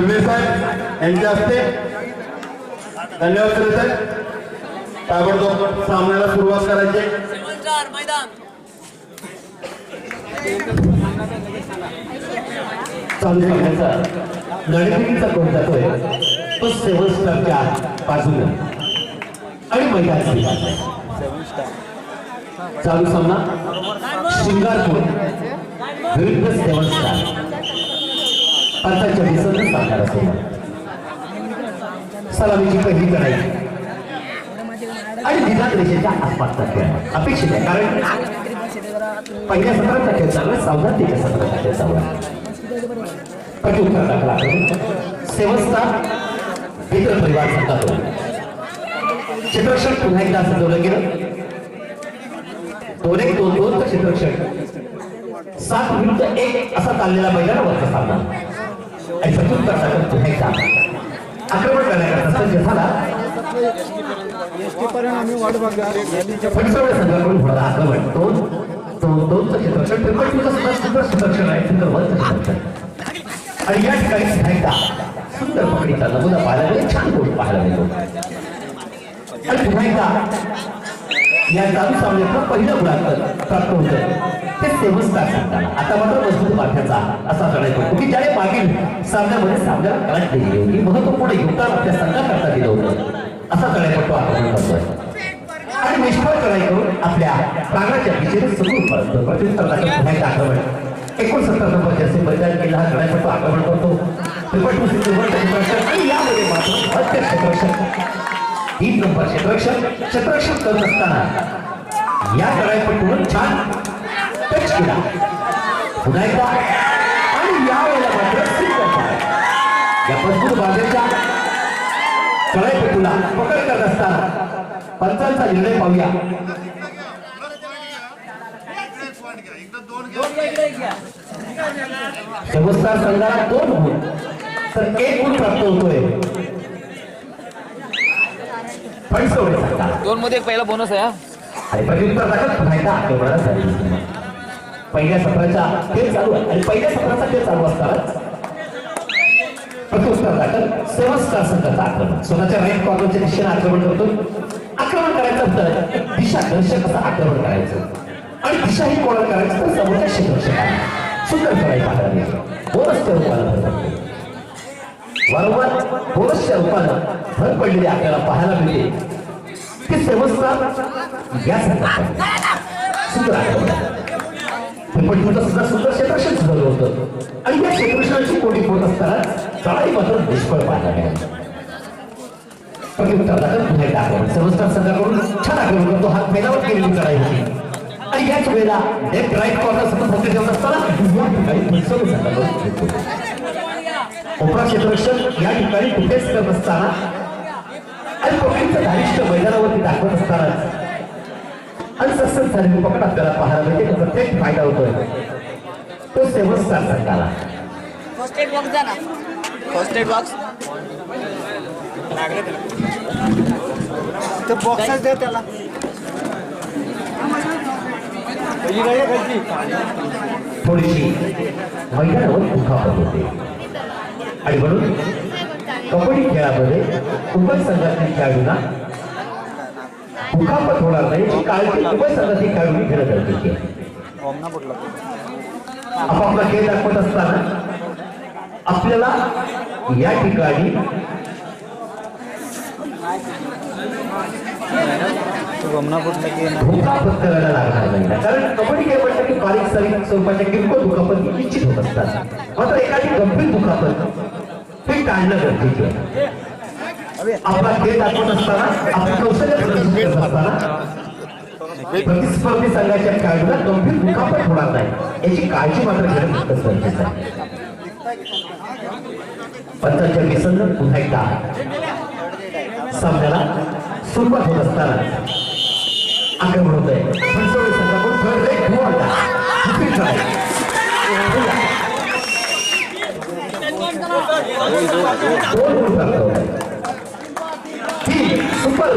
सुनील साहेब यांच्या हस्ते धन्यवाद सुनील साहेब ताबडतोब सामन्याला सुरुवात करायची. चार मैदान चालू कोण जातोय? तो सेवन स्टारच्या बाजूने आणि मैदान चालू सामना. शिंगारपूर. विरुद्ध सेवन स्टार. पंचाच्या दिवसांना सांगणार असतो सलामीची पहिली लढाई. आणि निदान रेषेच्या आसपास खेळ अपेक्षित आहे. कारण पहिल्या सत्राचा खेळ चालला सौदातीच्या सत्राचा खेळ चालला प्रत्युत्तर दाखला सेवस्ता स्टार मित्र परिवार संघातून. क्षेत्ररक्षण पुन्हा एकदा सजवलं गेलं. दोन एक दोन दोन क्षेत्ररक्षण सात विरुद्ध एक असा चाललेला महिला मैदानावरचा सामना आणि प्रत्युत्तर दाखल पुन्हा आक्रमण करण्याकरता सज्ज झाला फणसवडे संघाकडून होणारा आक्रमण दोन दोन दोनचं क्षेत्ररक्षण ट्रिपल सुद्धा सुंदर क्षेत्ररक्षण आहे. सुंदर आणि या ठिकाणी पुन्हा सुंदर पकडीचा नमुना पाहायला मिळेल. छान गोष्ट पाहायला मिळतो आणि पुन्हा एकदा या चालू सामन्यातलं पहिलं गुणांकन प्राप्त होतं ते सेवन स्टार सांगताना आता मात्र मजबूत माथ्याचा असा लढाई पडतो की ज्याने मागील सामन्यामध्ये सामन्याला करंट दिली होती महत्त्वपूर्ण योगदान आपल्या संघाकरता दिलं होतं. असा लढाईपट्टू आक्रमण करतोय. आणि निष्फळ लढाई करून आपल्या प्राणाच्या दिशेने सगळं करतो प्रत्युत्तर दाखल आक्रमण. एकोणसत्तर नंबर जसे मैदान केला. हा लढाईपट्टू आक्रमण करतो. त्रिपट सिद्धीवर आणि यामध्ये मात्र मध्य तीन नंबर क्षेत्ररक्षण क्षेत्ररक्षण करत असताना या लढाईपट्टूवर छान टच केला पुन्हा एकदा आणि यावेळेला मात्र सिद्ध झाला. या मजबूत बाजूच्या कळाईपट्टूला पकड करत असताना पंचांचा निर्णय पाहूया. समजदार संघाला दोन गुण. तर एक गुण प्राप्त होतोय. दोन मध्ये एक पहिला बोनस आहे हा. आणि प्रत्युत्तर पहिल्या सत्राचा खेळ चालू आहे. आणि पहिल्या सत्राचा खेळ चालू असताना प्रत्युत्तर दाखल. सेवन संघाचा आक्रमण. स्वतःच्या राईट कॉर्नरच्या दिशेने आक्रमण करतो. आक्रमण करायचं तर दिशा दर्शक असं आक्रमण करायचं. आणि दिशा ही कोणाला करायचं? तर समोरच्या क्षेत्ररक्षकाला सुंदर करायला पाहायला मिळतं बोनसच्या रूपाला भर पडते वारंवार बोनसच्या रूपानं भर पडलेली आपल्याला पाहायला मिळते. की सेवस्त्रात या संदर्भात सुंदर आक्रमण. पण तुमचं सुद्धा सुंदर क्षेत्ररक्षण झालं होतं. आणि या क्षेत्रक्षणाची कोणी होत असताना चढाई मात्र निष्फळ पाहायला मिळाली. प्रत्युत्तर दाखल पुन्हा एकदा आक्रमण सेवस्त्रात संघाकडून छान आक्रमण करतो. हात मैदानावर केलेली चढाई होती. आणि याच वेळेला लेफ्ट राईट कॉर्नर सतत होते ठेवत असताना या ठिकाणी फणसवडे संघाकडून घेतो. कोपरा क्षेत्ररक्षण या ठिकाणी कुठेच करत असताना आणि कोकणीचं धारिष्ट मैदानावरती दाखवत असताना आणि सस्तन झालेली पकड आपल्याला पाहायला मिळते त्याचा थेट फायदा होतोय तो सेवन स्टार संघाला फर्स्ट एड बॉक्स द्या ना फर्स्ट एड बॉक्स ते बॉक्सच दे त्याला थोडीशी मैदानावर दुखापत होते आणि म्हणून कबड्डी खेळामध्ये उभय संघातील खेळाडूंना दुखापत होणार नाही. याची काळजी उभय संघातील खेळाडूंनी घेणं गरजेचे आपापला खेळ दाखवत असताना आपल्याला या ठिकाणी दुखापत करायला लागणार नाही. कारण कबड्डी खेळ म्हटलं की बारीक सारीक स्वरूपाच्या किरकोळ दुखापत निश्चित होत असतात. मात्र एखादी गंभीर दुखापत हे टाळणं गरजेचं आहे. आपला खेळ दाखवत असताना आपलं कौशल्य प्रदर्शित करत असताना प्रतिस्पर्धी संघाच्या खेळाडूला गंभीर दुखापत होणार नाही. याची काळजी मात्र घेणं तितकंच गरजेचं आहे. पंचांच्या विसर्जन पुन्हा एकदा. सामन्याला सुरुवात होत असताना आक्रमण होत आहे फणसवडे संघाकडून थर्ड लेग गोल दुसरी try. दोन गोल प्राप्त होत आहेत. सुपर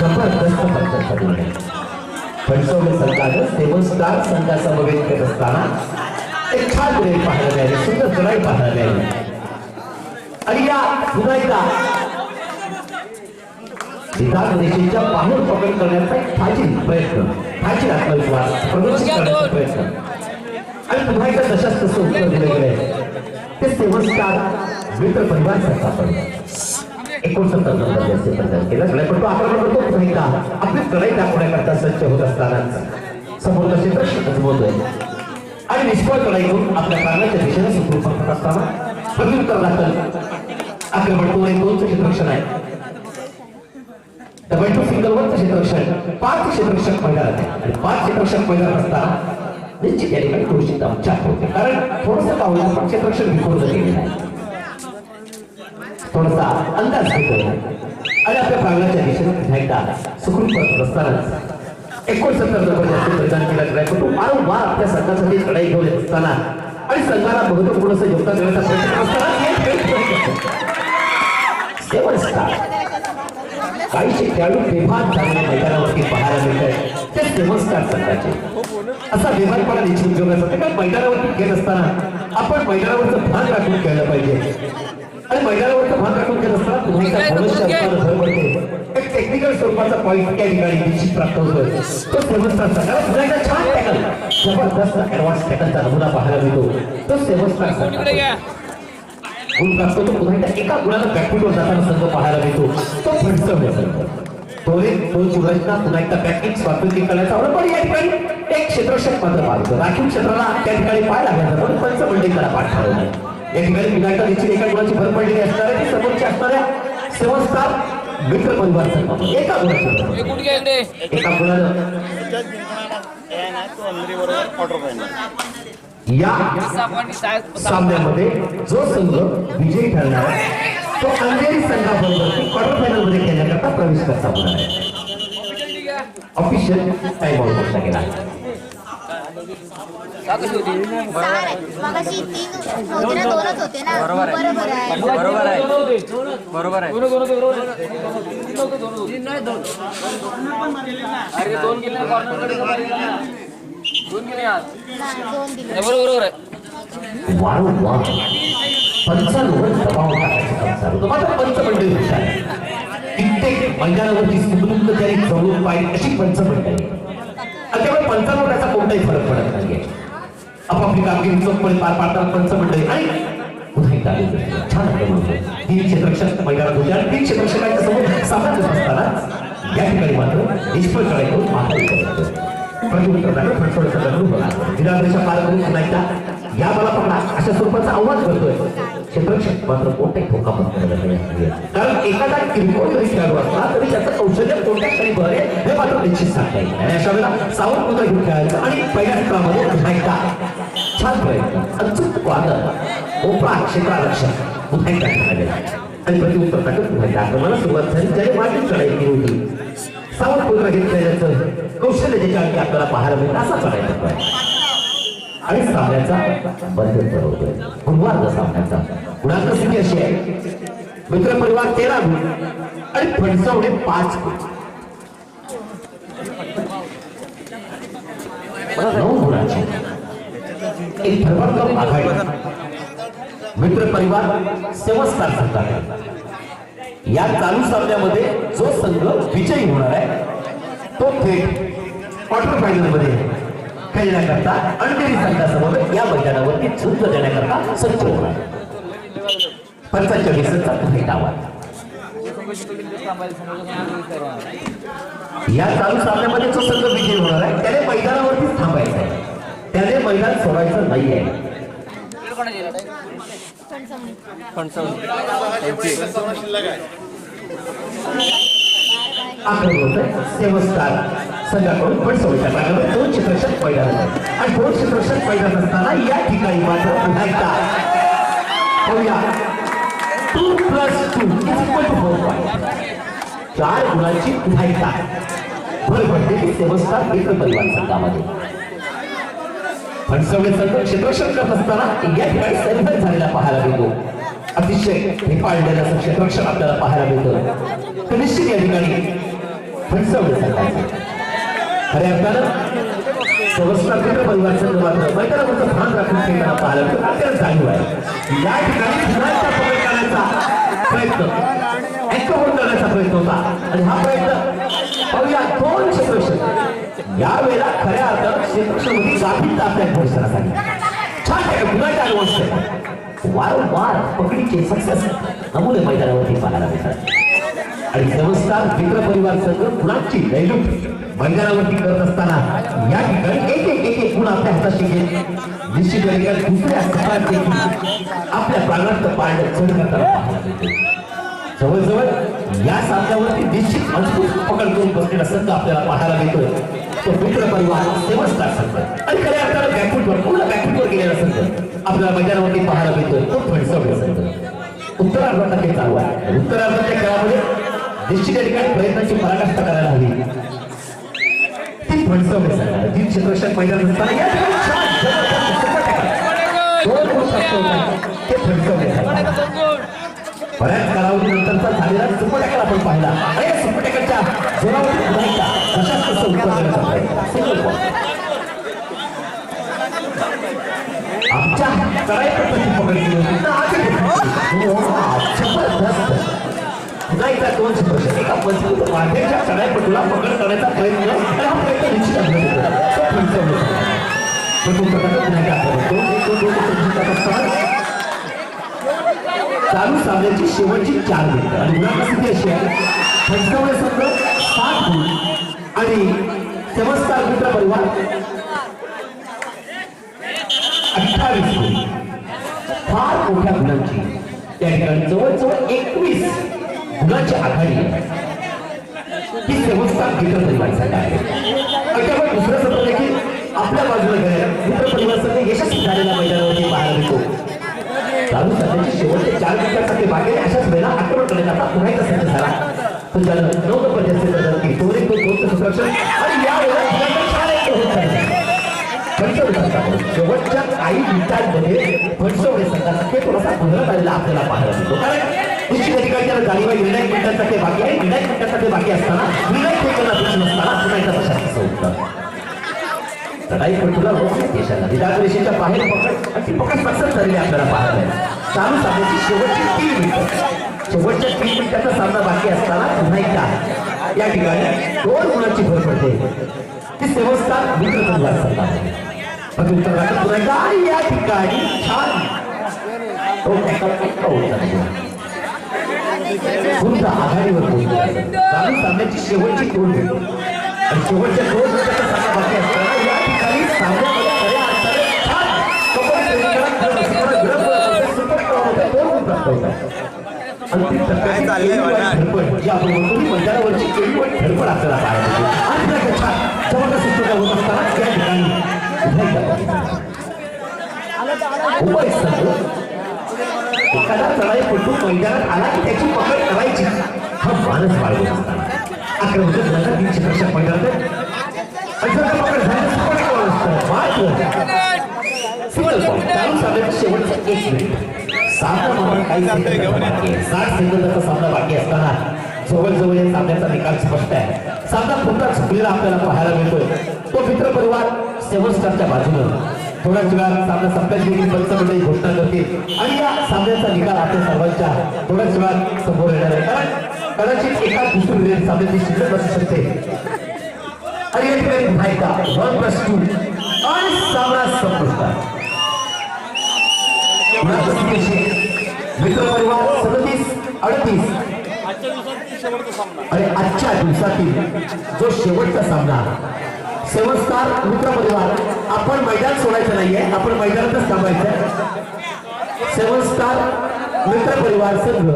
जबरदस्त पंचांचा आहे फणसवडे संघानं सेवन स्टार प्रवेश करत असताना एक छान प्रेम पाहायला मिळाले सुंदर लढाई पाहायला मिळाली या पुन्हा एकदा विधान रेषेच्या बाहेर पकड करण्याचा एक फाजील प्रयत्न फाजील आत्मविश्वास प्रदर्शित करण्याचा प्रयत्न आणि पुन्हा एकदा तशाच तसं उत्तर दिलं गेलंय ते सेवनस्टार मित्र परिवार सापडलं एकोणसत्तर नंबर जास्त प्रदान केला पण तो आक्रमण करतो पुन्हा आपली कलाई दाखवण्याकरता सज्ज होत असताना समोर तसे प्रश्न अजमवतोय आणि निष्फळ कलाई कढाईतून आपल्या कारणाच्या दिशेने सुखरूप पडत असताना प्रत्युत्तर दाखल आक्रमण तो एक दोनचं क्षेत्रक्षण आहे डबल टू सिंगल वरचं क्षेत्रक्षण पाच क्षेत्रक्षक मैदानात आहे आणि पाच क्षेत्रक्षक मैदानात असताना निश्चित या ठिकाणी थोडीशी दमछाक होते कारण थोडंसं पाहूया पण क्षेत्ररक्षण विखुरलं गेलेलं आहे. थोडासा अंदाज घेतो. आणि आपल्या प्रांगणाच्या दिशेने पुन्हा एकदा सुखरूप पडत असतानाच एकोणसत्तर नंबर जास्त प्रदान केला गेला पण वारंवार आपल्या संघासाठी लढाई घेऊन येत असताना आणि संघाला महत्त्वपूर्ण असं योगदान देण्याचा प्रयत्न असताना एक खेळ काहीशे खेळाडू बेभान झालेल्या मैदानावरती पाहायला मिळत ते सेवन संघाचे. असा बेभानपणा निश्चित उपयोगाचा असतो कारण मैदानावरती खेळ असताना आपण मैदानावरचं भान राखून खेळलं पाहिजे. आणि मैदानावरचं टेक्निकल स्वरूपाचा पॉईंट त्या ठिकाणी निश्चित प्राप्त होतोय. तो सेवन स्टार संघाला पुन्हा एकदा छान टॅकल जबरदस्त ऍडव्हान्स टॅकलचा नमुना पाहायला मिळतो. तो सेवन स्टार संघाचा गुण प्राप्त होतो. पुन्हा एकदा एका गुणाला बॅकफुटवर जाताना संघ पाहायला मिळतो. तो संघ चुरांना पुन्हा एकदा बॅकिंग स्वातंत्र्य करण्याचा आवड पण या ठिकाणी एक क्षेत्ररक्षक मात्र पाहतो राखीव क्षेत्राला त्या ठिकाणी पाय लागण्याचा पण पंच मंडळीकडे पाठ ठरवलं या ठिकाणी पुन्हा एकदा निश्चित एका गुणाची भर पडलेली असणार आहे. ती समोरची असणाऱ्या सेवन स्टार मित्र परिवार संघ एका गुणाची एका गुणानं या सामन्यामध्ये जो संघ विजयी ठरणार आहे तो अंधेरी संघाबरोबर क्वार्टर फायनलमध्ये खेळण्याकरता प्रवेश करता होणार आहे. ऑफिशियल टाइम आउट घेतला गेला मगाशी तीन होते ना दोनच होते ना. बरोबर आहे. बरोबर आहे. बरोबर आहे. अरे दोन गेले कॉर्नर दोन गेले आज. नाही, दोन दिले. बरोबर आहे वारंवार पंचांवर दबाव टाकायचं हुशार आहे. कित्येक मैदानावरती सुबुंत त्यांनी जवळून पाहिजे अशी पंचमंडळी. आणि त्यामुळे पंचांवर त्याचा फरक पडत नाहीये. आपापली कामगिरी चोखपणे पार पाडतात पंच मंडळी आणि पुन्हा एकदा छान तीन क्षेत्रक्षक मैदानात होते आणि तीन क्षेत्रक्षकांच्या समोर सामना करत असताना या ठिकाणी मात्र निष्फळ करायचो माघारी करत होते. प्रत्युत्तर पार करून पुन्हा एकदा या मला पकडा. अशा स्वरूपाचा आव्हान करतोय. क्षेत्ररक्षक मात्र कोणताही धोका पत्करायला नाही कारण एखादा किरकोळ जरी खेळाडू असला तरी त्याचं कौशल्य कोणत्या क्षणी हे मात्र निश्चित सांगता येईल आणि अशा वेळेला सावध मुद्रा घेऊन खेळायचं आणि पहिल्या क्षेत्रामध्ये छान प्रयत्न अचूक वादन ओपरा क्षेत्रारक्षक पुन्हा एकदा आणि प्रत्युत्तर टाकत पुन्हा आक्रमणाला सुरुवात झाली ज्याने मागील चढाई होती सावध मुद्रा घेतलेल्याचं कौशल्य ज्याच्या आपल्याला पाहायला मिळतं असा चढायचा आणि सामन्याचा मध्यंतर होतोय. गुरुवार सामन्याचा. गुणांक स्थिती अशी आहे? मित्र परिवार तेरा गुण आणि फणसवणे पाच गुण. नऊ गुणांची. एक भरभरकम आघाडी. मित्र परिवार सेवस्कार संघात या चालू सामन्यामध्ये जो संघ विजयी होणार आहे तो थेट क्वार्टर फायनलमध्ये खेळण्याकरता अंधेरी संघासमोर या मैदानावरती झुंज देण्याकरता सज्ज होणार पंचाचाळीसचा थेट आवाज या चालू सामन्यामध्ये जो संघ विजयी होणार आहे त्याने मैदानावरतीच थांबायचं आहे. त्याने मैदान सोडायचं नाहीये. आक्रमण होतं सेवस्कार संघाकडून पण सोडण्यात आलं दोन क्षेत्ररक्षक पैदा आहे. आणि दोन क्षेत्ररक्षक पैदा नसताना या ठिकाणी मात्र पुन्हा एकदा होऊया two plus two equal to four point चार गुणांची पुन्हा एकदा भर पडलेली देवस्थान मित्र परिवार संघामध्ये. पण सगळे संघ क्षेत्ररक्षण करत असताना या ठिकाणी सैन्य झालेला पाहायला मिळतो. अतिशय हे पाळलेलं असं क्षेत्रक्षण आपल्याला पाहायला मिळतं. तर निश्चित या ठिकाणी खऱ्या अर्थानं स्वस्नातंत्र परिवार संघ पाहिलं तर अत्यंत जाणीव या ठिकाणी प्रयत्न एकवट प्रयत्न होता आणि हा प्रयत्न पाहूया यावेळेला खऱ्या अर्थानं क्षेत्रक्षमध्ये गाभीत आपल्या छान आहे गुणाच्या अनुभव वारंवार पकडीचे सक्सेस नमुने मैदानावरती पाहायला मिळतात. आणि नमस्कार मित्र परिवार संघ कुणाची लैलूट मैदानावरती करत असताना या ठिकाणी एक एक एक एक गुण आपल्या हाताशी घेत निश्चित ठिकाणी दुसऱ्या सकाळ देखील आपल्या प्राणार्थ पाळण्यात चढ करताना जवळजवळ या सामन्यावरती निश्चित मजबूत पकड करून बसलेला संघ आपल्याला पाहायला मिळतोय. तो मित्र परिवार सेवस्टार संघ. आणि खऱ्या अर्थानं बॅकफूटवर पूर्ण बॅकफूटवर गेलेला संघ आपल्याला मैदानावरती पाहायला मिळतोय. तो फडसवलेला संघ. उत्तरार्धात खेळ चालू आहे. उत्तरार्धाच्या खेळामध्ये निश्चित ठिकाणी प्रयत्नांची पराकाष्ठा करायला हवी ती फणसवडे संघ तीन क्षेत्ररक्षक मैदान दोन ते फणसवडे बऱ्याच कालावधीनंतरचा झालेला सुपटेकर आपण पाहिला आणि सुपटेकरच्या जोरावरती पुन्हा तशाच तसं उत्तर आमच्या कडाईपट्टाची पद्धती पकडली होती ना जबरदस्त पुन्हा एकदा दोन एका मजबूत वाद्याच्या कडाईपट्टूला पकड करायचा प्रयत्न आणि हा प्रयत्न निश्चित तो चालू सामन्याची शेवटची चार मिनिटं. आणि गुणांक स्थिती अशी आहे. पंचावन्न संघ सात गुण. आणि समजकार मित्र परिवार. अठ्ठावीस गुण. फार मोठ्या गुणांची. त्या ठिकाणी जवळजवळ एकवीस गुणांची आघाडी ही समजकार मित्र परिवारासाठी आहे. आणि त्यामुळे दुसरं सत्र देखील आपल्या बाजूला गेलं मित्र परिवार यशस्वी झालेल्या मैदानावरती पाहायला मिळतो चालू सध्याचे शेवटचे चार मिनिटांसाठी बाकी अशाच वेळेला आक्रमण करण्यात आता पुन्हा एकदा संधी झाला. तो त्याला नऊ नंबर जास्त करतात दोन एक दोन संरक्षण आणि या शेवटच्या काही मिनिटांमध्ये फणसवडे संघाचा खेळ थोडासा गुजरात आलेला आपल्याला पाहायला मिळतो. कारण निश्चित ठिकाणी त्याला बाकी आहे. निर्णायक बाकी असताना निर्णायक खेळ नसताना पुन्हा एकदा तशाच तसं होतं चढाई पटूला रोखण्यात यश आलं बाहेर पकड. आणि ती पकड सक्सेस झालेली आपल्याला पाहायला. चालू सामन्याची शेवटची तीन मिनिटं. शेवटच्या तीन मिनिटाचा सामना बाकी असताना पुन्हा एकदा या ठिकाणी दोन गुणांची भर पडते. ती सेवस्थान मित्र परिवार संघ आहे पण पुन्हा एकदा. या ठिकाणी छान. हो, पुन्हा आघाडीवर पोहोचला चालू सामन्याची शेवटची दोन आणि शेवटच्या दोन मिनिटाचा सामना बाकी असताना या ठिकाणी सामन्यामध्ये खऱ्या अर्थाने छान कबड्डी प्रेमींना खेळ विरोध होतो, सुपर क्रमांक दोन गुण प्राप्त होतात. अंतिम टप्प्याची धडपड, जी आपण म्हणतो ती मैदानावरची केळीवाट धडपड आपल्याला पाहायला मिळते. आणि पुन्हा एकदा छान जबरदस्त सुटका होत असताना त्या ठिकाणी. पुन्हा एकदा बघितलं. उभय संघ एखादा चढाई कुठून मैदानात आला की त्याची पकड करायची. हा मानस बाळगून असताना. आक्रमक गुणांना तीन क्षेत्ररक्षक मैदानात आणि पकड झाली सुपर असतं. मात्र. चालू शेवटचं एक मिनिट. सामना मात्र काही सेकंदाचा सेकंदाचा सामना बाकी असताना जवळजवळ या सामन्याचा निकाल स्पष्ट आहे. सामना पुन्हा चुकलेला आपल्याला पाहायला मिळतोय. तो मित्र परिवार सेवन बाजूनं थोड्याच वेळात सामना संपल्याची देखील पंचमंडळी घोषणा करते आणि या सामन्याचा निकाल आपल्या सर्वांच्या थोड्याच वेळात समोर येणार आहे. कारण कदाचित एका दुसरी रेल सामन्याची शिल्लक असू शकते. आणि या ठिकाणी पुन्हा वन प्लस टू आणि सामना संपुष्टात. मित्र परिवार सदतीस अडतीस. आणि आजच्या दिवसातील जो शेवटचा सामना समजदार मित्र परिवार आपण मैदान सोडायचं नाहीये आपण मैदानातच थांबायचं समजदार मित्र परिवार संघ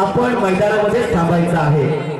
आपण मैदानामध्येच थांबायचं आहे.